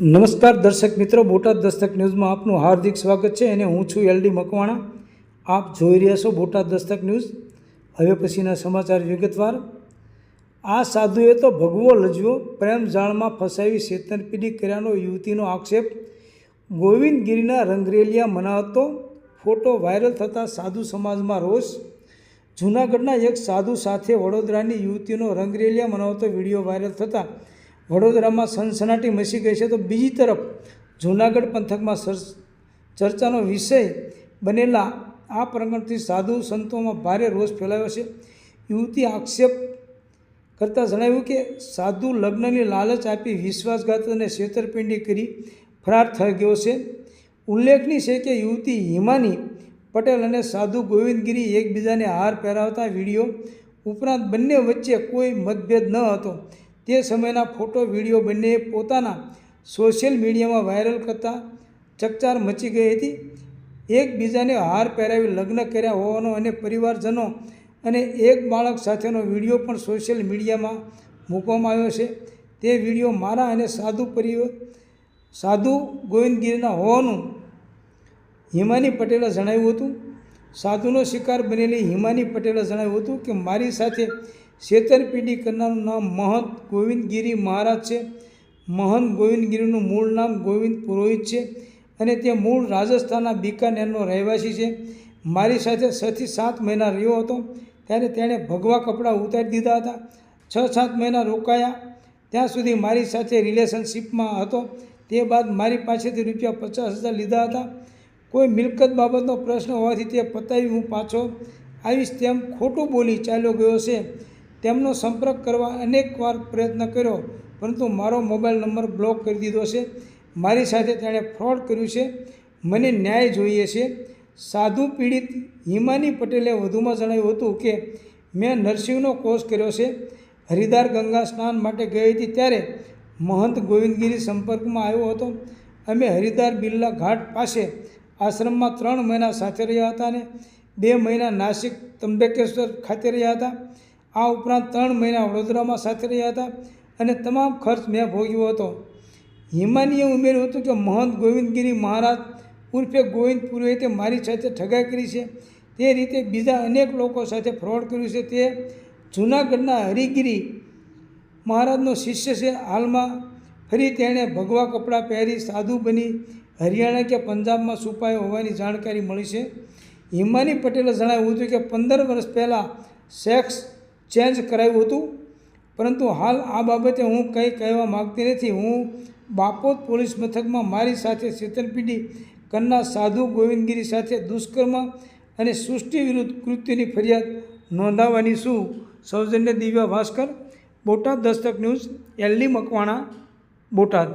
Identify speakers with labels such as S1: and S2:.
S1: નમસ્કાર દર્શક મિત્રો, બોટાદ દસ્તક ન્યૂઝમાં આપનું હાર્દિક સ્વાગત છે અને હું છું એલડી મકવાણા. આપ જોઈ રહ્યા છો બોટાદ દસ્તક ન્યૂઝ. હવે પછીના સમાચાર વિગતવાર. આ સાધુએ તો ભગવો લજવો પ્રેમ જાળમાં ફસાવી છેતરપિંડી કર્યાનો યુવતીનો આક્ષેપ. ગોવિંદગીરીના રંગરેલિયા મનાવતો ફોટો વાયરલ થતાં સાધુ સમાજમાં રોષ. જૂનાગઢના એક સાધુ સાથે વડોદરાની યુવતીનો રંગરેલિયા મનાવતો વીડિયો વાયરલ થતાં વડોદરામાં સનસનાટી મચી ગઈ છે, તો બીજી તરફ જૂનાગઢ પંથકમાં ચર્ચાનો વિષય બનેલા આ પ્રકરણથી સાધુ સંતોમાં ભારે રોષ ફેલાયો છે. યુવતી આક્ષેપ કરતાં જણાવ્યું કે સાધુ લગ્નની લાલચ આપી વિશ્વાસઘાત અને છેતરપિંડી કરી ફરાર થઈ ગયો છે. ઉલ્લેખનીય છે કે યુવતી હિમાની પટેલ અને સાધુ ગોવિંદગીરી એકબીજાને હાર પહેરાવતા વીડિયો ઉપરાંત બંને વચ્ચે કોઈ મતભેદ ન હતો. તે સમયના ફોટો, વીડિયો બંને પોતાના સોશિયલ મીડિયામાં વાયરલ કરતા ચકચાર મચી ગઈ હતી. એકબીજાને હાર પહેરાવી લગ્ન કર્યા હોવાનો અને પરિવારજનો અને એક બાળક સાથેનો વીડિયો પણ સોશિયલ મીડિયામાં મૂકવામાં આવ્યો છે. તે વીડિયો મારા અને સાધુ પરિવાર, સાધુ ગોવિંદગીરીના હોવાનું હિમાની પટેલે જણાવ્યું હતું. સાધુનો શિકાર બનેલી હિમાની પટેલે જણાવ્યું હતું કે, મારી સાથે છેતરપિંડી કરનારનું નામ મહંત ગોવિંદગીરી મહારાજ છે. મહંત ગોવિંદગીરીનું મૂળ નામ ગોવિંદ પુરોહિત છે અને તે મૂળ રાજસ્થાનના બિકાનેરનો રહેવાસી છે. મારી સાથે છથી સાત મહિના રહ્યો હતો ત્યારે તેણે ભગવા કપડાં ઉતારી દીધા હતા. છ સાત મહિના રોકાયા. ત્યાં સુધી મારી સાથે રિલેશનશિપમાં હતો. તે બાદ મારી પાસેથી રૂપિયા પચાસ હજાર લીધા હતા. કોઈ મિલકત બાબતનો પ્રશ્ન હોવાથી તે પતાવી હું પાછો આવીશ તેમ ખોટું બોલી ચાલ્યો ગયો છે. તેમનો સંપર્ક કરવા અનેકવાર પ્રયત્ન કર્યો, પરંતુ મારો મોબાઈલ નંબર બ્લોક કરી દીધો છે. મારી સાથે તેણે ફ્રોડ કર્યું છે. મને ન્યાય જોઈએ છે. સાધુ પીડિત હિમાની પટેલે વધુમાં જણાવ્યું હતું કે, મેં નરસિંહનો કોર્સ કર્યો છે. હરિદ્વાર ગંગા સ્નાન માટે ગઈ હતી ત્યારે મહંત ગોવિંદગીરી સંપર્કમાં આવ્યો હતો. અમે હરિદ્વાર બિરલા ઘાટ પાસે આશ્રમમાં ત્રણ મહિના સાથે રહ્યા હતા અને બે મહિના નાસિક તંબેકેશ્વર ખાતે રહ્યા હતા. આ ઉપરાંત ત્રણ મહિના વડોદરામાં સાથે રહ્યા હતા અને તમામ ખર્ચ મેં ભોગ્યો હતો. હિમાનીએ ઉમેર્યું હતું કે મહંત ગોવિંદગીરી મહારાજ ઉર્ફે ગોવિંદ પુરોહિતે મારી સાથે ઠગાઈ કરી છે. તે રીતે બીજા અનેક લોકો સાથે ફ્રોડ કર્યું છે. તે જૂનાગઢના હરિગીરી મહારાજનો શિષ્ય છે. હાલમાં ફરી તેણે ભગવા કપડાં પહેરી સાધુ બની હરિયાણા કે પંજાબમાં છુપાયો હોવાની જાણકારી મળી છે. હિમાની પટેલે જણાવ્યું હતું કે પંદર વર્ષ પહેલાં સેક્સ ચેન્જ કરાવ્યું હતું. પરંતુ હાલ આ બાબતે હું કંઈ કહેવા માગતી નથી. હું બાપોદ પોલીસ મથકમાં મારી સાથે છેતરપિંડી કરનાર સાધુ ગોવિંદગીરી સાથે દુષ્કર્મ અને સૃષ્ટિ વિરુદ્ધ કૃત્યની ફરિયાદ નોંધાવવાની શું સૌજન્ય દિવ્યા ભાસ્કર, બોટાદ દસ્તક ન્યૂઝ, એલડી મકવાણા, બોટાદ.